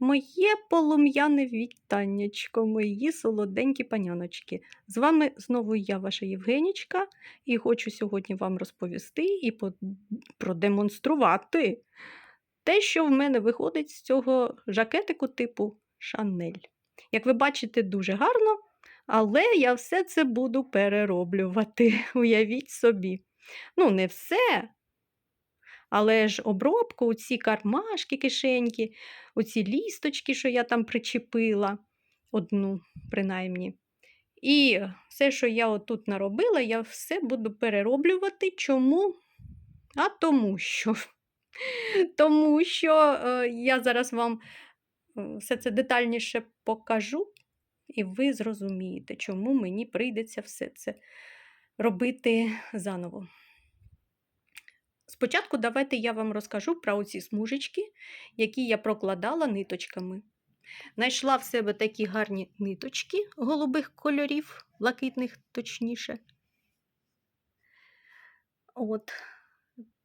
Моє полум'яне вітаннячко, мої солоденькі паняночки. З вами знову я, ваша Євгенічка, і хочу сьогодні вам розповісти і продемонструвати те, що в мене виходить з цього жакетику типу Шанель. Як ви бачите, дуже гарно, але я все це буду перероблювати. Уявіть собі. Ну, не все. Але ж обробку, ці кармашки, кишеньки, оці лісточки, що я там причепила, одну принаймні. І все, що я отут наробила, я все буду перероблювати. Чому? А тому що. Тому що е, я зараз вам е, все це детальніше покажу, і ви зрозумієте, чому мені прийдеться все це робити заново. Спочатку давайте я вам розкажу про оці смужечки, які я прокладала ниточками. Знайшла в себе такі гарні ниточки голубих кольорів, блакитних точніше. От,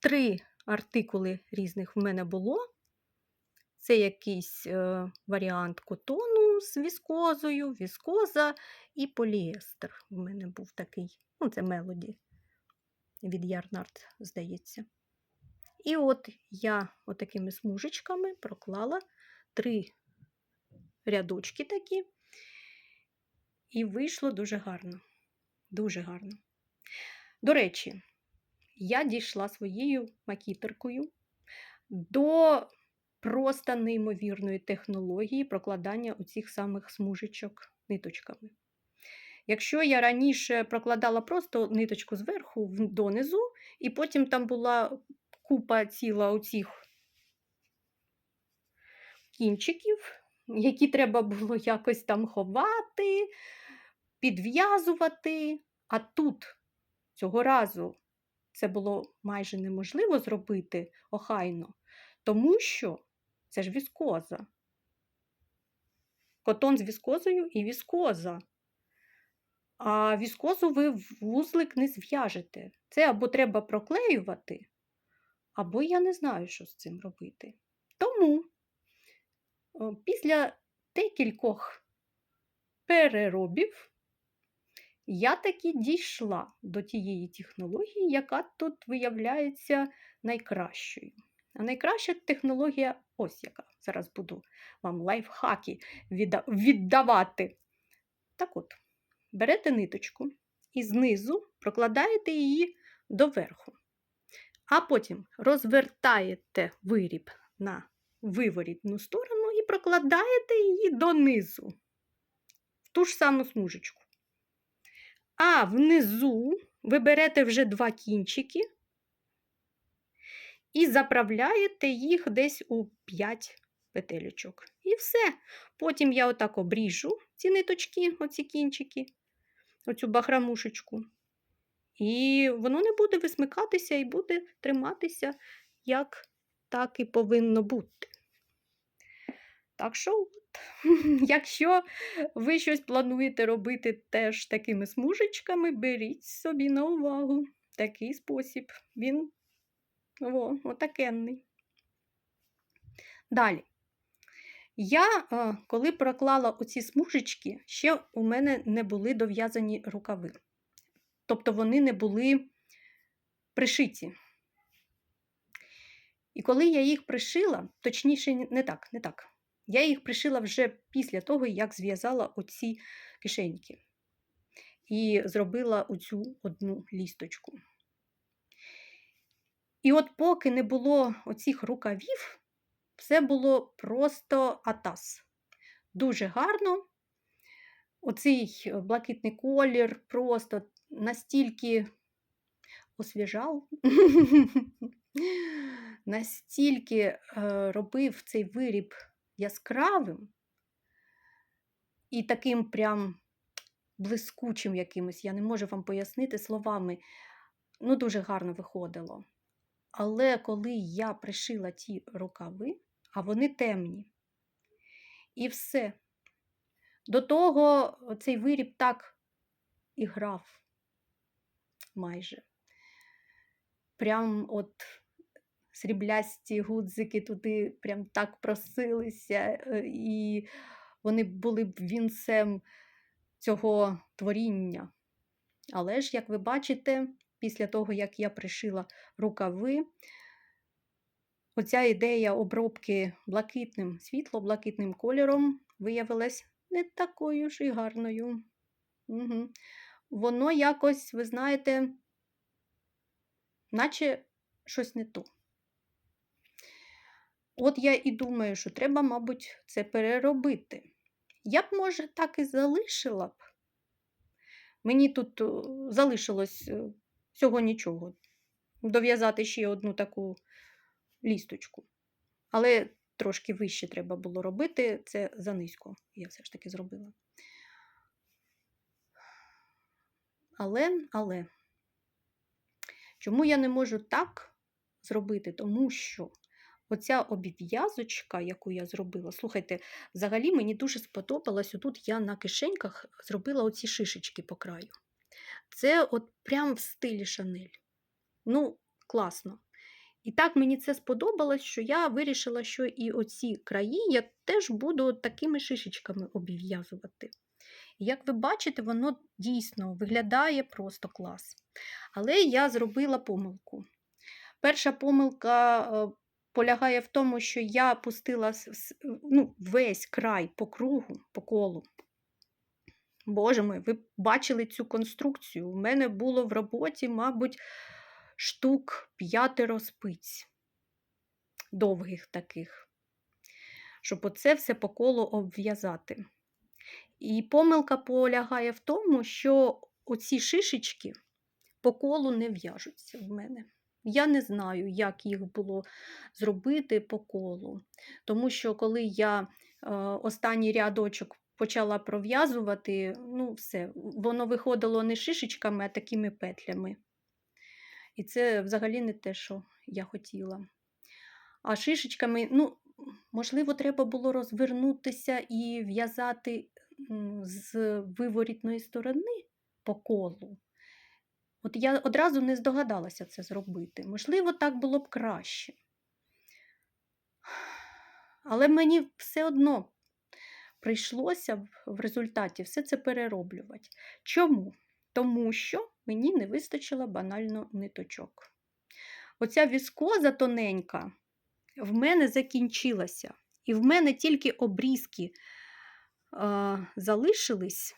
три артикули різних в мене було. Це якийсь е, варіант котону з віскозою, віскоза і поліестер. В мене був такий. Ну, це мелоді від Ярнард, здається. І от я отакими смужечками проклала три рядочки такі, і вийшло дуже гарно. Дуже гарно. До речі, я дійшла своєю макітеркою до просто неймовірної технології прокладання оцих самих смужечок ниточками. Якщо я раніше прокладала просто ниточку зверху донизу, і потім там була купа ціла оцих кінчиків, які треба було якось там ховати, підв'язувати. А тут цього разу це було майже неможливо зробити охайно, тому що це ж віскоза. Котон з віскозою і віскоза. А віскозу ви вузлик не зв'яжете. Це або треба проклеювати, або я не знаю, що з цим робити. Тому після декількох переробів я таки дійшла до тієї технології, яка тут виявляється найкращою. А найкраща технологія ось яка. Зараз буду вам лайфхаки віддавати. Так от, берете ниточку і знизу прокладаєте її доверху. А потім розвертаєте виріб на виворітну сторону і прокладаєте її донизу, в ту ж саму смужечку. А внизу ви берете вже два кінчики і заправляєте їх десь у 5 петелючок. І все. Потім я отак обріжу ці ниточки, оці кінчики, оцю бахрамушечку. І воно не буде висмикатися і буде триматися, як так і повинно бути. Так що, от, якщо ви щось плануєте робити теж такими смужечками, беріть собі на увагу такий спосіб. Він о, отакенний. Далі. Я, е, коли проклала оці смужечки, ще у мене не були дов'язані рукави. Тобто вони не були пришиті. І коли я їх пришила, точніше, не так, не так. Я їх пришила вже після того, як зв'язала оці кишеньки. І зробила оцю одну лісточку. І от поки не було оцих рукавів, все було просто атас. Дуже гарно. Оцей е, блакитний колір просто настільки освіжав, настільки е, робив цей виріб яскравим і таким прям блискучим якимось. Я не можу вам пояснити словами. Ну, дуже гарно виходило. Але коли я пришила ті рукави, а вони темні, і все. До того цей виріб так і грав майже. Прям от сріблясті гудзики туди прям так просилися, е, і вони були б вінцем цього творіння. Але ж, як ви бачите, після того, як я пришила рукави, оця ідея обробки блакитним, світло-блакитним кольором виявилась не такою ж і гарною. Угу. Воно якось, ви знаєте, наче щось не то. От я і думаю, що треба, мабуть, це переробити. Я б, може, так і залишила б. Мені тут залишилось е, всього нічого. Дов'язати ще одну таку лісточку. Але трошки вище треба було робити, це занизько, я все ж таки зробила. Але, але, чому я не можу так зробити? Тому що оця обв'язочка, яку я зробила, слухайте, взагалі мені дуже сподобалось, отут я на кишеньках зробила оці шишечки по краю. Це от прям в стилі Шанель. Ну, класно. І так мені це сподобалось, що я вирішила, що і оці краї я теж буду такими шишечками обв'язувати. Як ви бачите, воно дійсно виглядає просто клас. Але я зробила помилку. Перша помилка е, полягає в тому, що я пустила ну, весь край по кругу, по колу. Боже мой, ви бачили цю конструкцію. У мене було в роботі, мабуть, штук п'ятеро спиць довгих таких, щоб оце все по колу обв'язати. І помилка полягає в тому, що оці шишечки по колу не в'яжуться в мене. Я не знаю, як їх було зробити по колу. Тому що коли я е, останній рядочок почала пров'язувати, ну все, воно виходило не шишечками, а такими петлями. І це взагалі не те, що я хотіла. А шишечками, ну, можливо, треба було розвернутися і в'язати з виворітної сторони по колу. От я одразу не здогадалася це зробити. Можливо, так було б краще. Але мені все одно прийшлося в- результаті все це перероблювати. Чому? Тому що мені не вистачило банально ниточок. Оця віскоза тоненька в мене закінчилася. І в мене тільки обрізки а, залишились.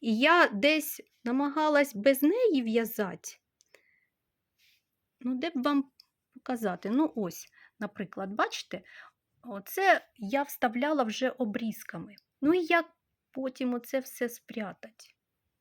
І я десь намагалась без неї в'язати. Ну, де б вам показати? Ну, ось, наприклад, бачите, оце я вставляла вже обрізками. Ну і як потім оце все спрятати?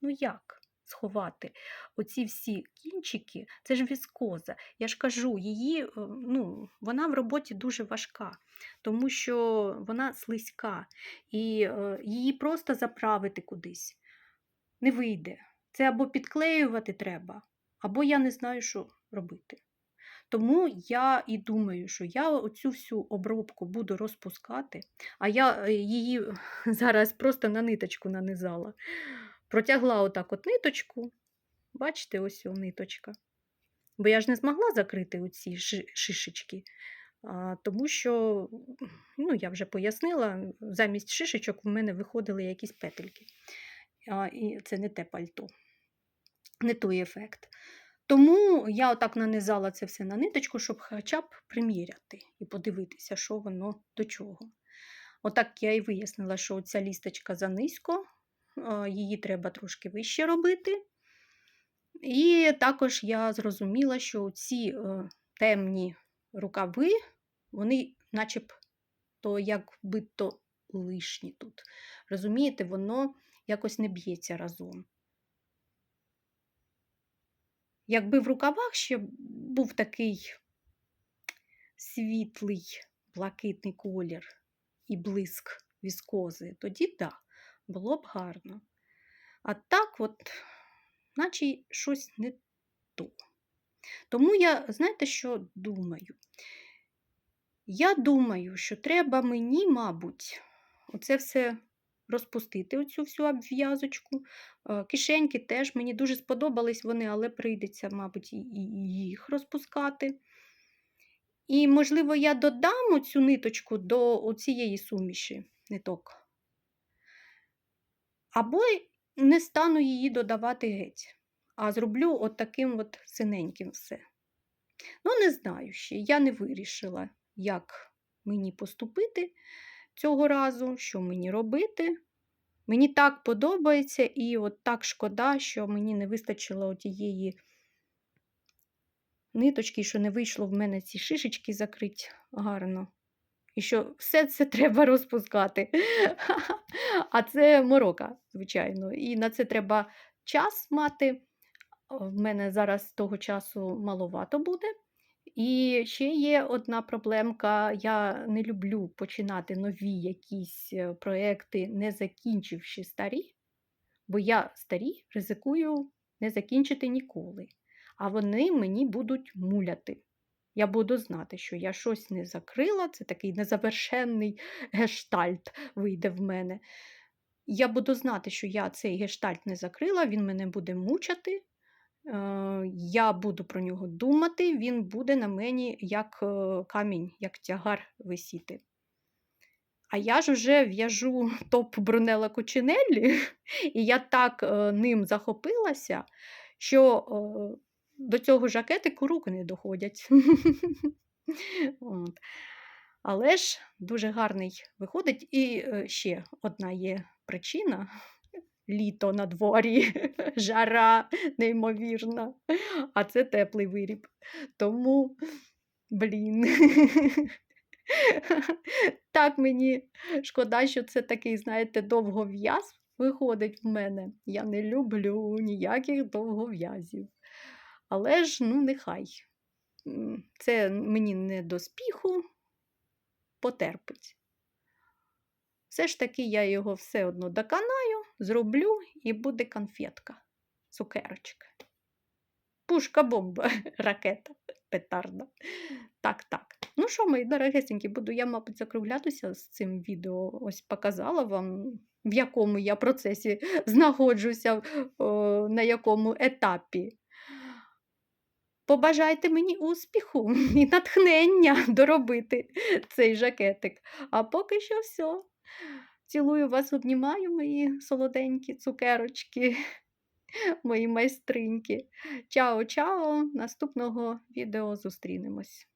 Ну як сховати оці всі кінчики? Це ж віскоза. Я ж кажу, її, е, ну, вона в роботі дуже важка, тому що вона слизька, і е, її просто заправити кудись не вийде. Це або підклеювати треба, або я не знаю, що робити. Тому я і думаю, що я оцю всю обробку буду розпускати, а я е, її зараз просто на ниточку нанизала. Протягла отак от ниточку. Бачите, ось ниточка. Бо я ж не змогла закрити оці шишечки, тому що, ну, я вже пояснила, замість шишечок в мене виходили якісь петельки. І це не те пальто, не той ефект. Тому я отак нанизала це все на ниточку, щоб хоча б приміряти і подивитися, що воно до чого. Отак я і вияснила, що ця лісточка занизько, її треба трошки вище робити. І також я зрозуміла, що ці е, темні рукави, вони начебто якби то лишні тут. Розумієте, воно якось не б'ється разом. Якби в рукавах ще був такий світлий блакитний колір і блиск віскози, тоді так, було б гарно. А так, от, наче щось не то. Тому я, знаєте, що думаю? Я думаю, що треба мені, мабуть, оце все розпустити, оцю всю обв'язочку. Е, Кишеньки теж мені дуже сподобались вони, але прийдеться, мабуть, і їх розпускати. І, можливо, я додам оцю ниточку до цієї суміші ниток. Або не стану її додавати геть, а зроблю от таким от синеньким все. Ну, не знаю ще, я не вирішила, як мені поступити цього разу, що мені робити. Мені так подобається, і от так шкода, що мені не вистачило тієї ниточки, що не вийшло в мене ці шишечки закрити гарно. І що все це треба розпускати. А це морока, звичайно. І на це треба час мати. В мене зараз того часу маловато буде. І ще є одна проблемка. Я не люблю починати нові якісь е, проекти, не закінчивши старі, бо я старі ризикую не закінчити ніколи. А вони мені будуть муляти. Я буду знати, що я щось не закрила, це такий незавершенний гештальт вийде в мене. Я буду знати, що я цей гештальт не закрила, він мене буде мучати. Е, Я буду про нього думати, він буде на мені як е, камінь, як тягар висіти. А я ж вже в'яжу топ Брунелла Кучинеллі, і я так е, ним захопилася, що до цього жакетику руки не доходять. От. Але ж дуже гарний виходить. І е, ще одна є причина. Літо на дворі, жара неймовірна, а це теплий виріб. Тому, блін, так мені шкода, що це такий, знаєте, довгов'яз виходить в мене. Я не люблю ніяких довгов'язів. Але ж, ну, нехай. Це мені не до спіху, потерпить. Все ж таки я його все одно доконаю, зроблю і буде конфетка, цукерочка. Пушка бомба, ракета, петарда. Так, так. Ну що, мої дорогесенькі, буду я, мабуть, закруглятися з цим відео. Ось показала вам, в якому я процесі знаходжуся, о, на якому етапі. Побажайте мені успіху і натхнення доробити цей жакетик. А поки що все. Цілую вас, обнімаю, мої солоденькі цукерочки, мої майстриньки. Чао-чао! Наступного відео зустрінемось.